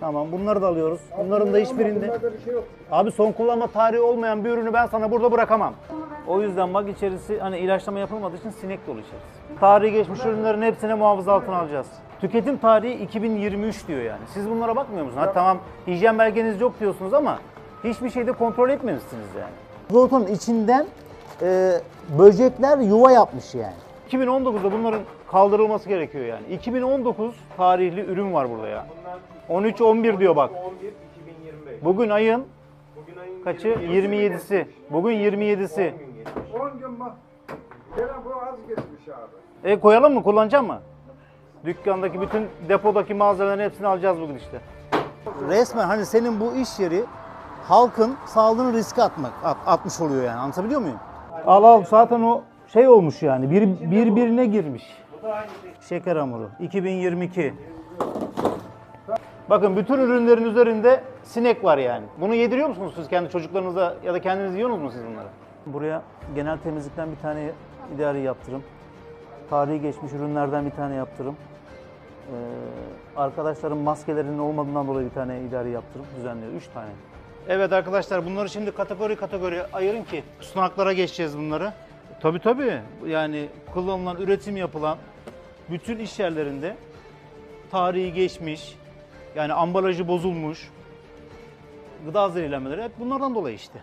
Tamam bunları da alıyoruz. Bunların da hiçbirinde. Şey. Abi son kullanma tarihi olmayan bir ürünü ben sana burada bırakamam. O yüzden bak içerisi hani ilaçlama yapılmadığı için sinek dolu içerisi. Tarihi geçmiş ürünlerin hepsine muhafaza altına alacağız. Tüketim tarihi 2023 diyor yani. Siz bunlara bakmıyor musunuz? Hadi tamam hijyen belgeniz yok diyorsunuz ama hiçbir şeyde kontrol etmemişsiniz yani. Zotonun içinden e, böcekler yuva yapmış yani. 2019'da bunların kaldırılması gerekiyor yani. 2019 tarihli ürün var burada ya. 13-11 diyor bak. 11 2025. Bugün ayın Bugün ayın kaçı? 27'si. Bugün 27'si. 10 gün bak. Gene bu az geçmiş abi. E koyalım mı? Kullanacak mı? Dükkandaki bütün depodaki malzemelerin hepsini alacağız bugün işte. Resmen hani senin bu iş yeri halkın sağlığını riske atmak at- atmış oluyor yani. Anlatabiliyor muyum? Al al zaten o şey olmuş yani. Bir, birbirine girmiş. Şeker hamuru 2022. Bakın bütün ürünlerin üzerinde sinek var yani. Bunu yediriyor musunuz siz kendi çocuklarınıza ya da kendiniz yiyorsunuz mu siz bunları? Buraya genel temizlikten bir tane idari yaptırım. Tarihi geçmiş ürünlerden bir tane yaptırım. Ee, arkadaşların maskelerinin olmadığından dolayı bir tane idari yaptırım düzenliyor. Üç tane. Evet arkadaşlar bunları şimdi kategori kategori ayırın ki sunaklara geçeceğiz bunları. Tabii tabii yani kullanılan, üretim yapılan bütün iş yerlerinde tarihi geçmiş, yani ambalajı bozulmuş, gıda zehirlenmeleri hep bunlardan dolayı işte.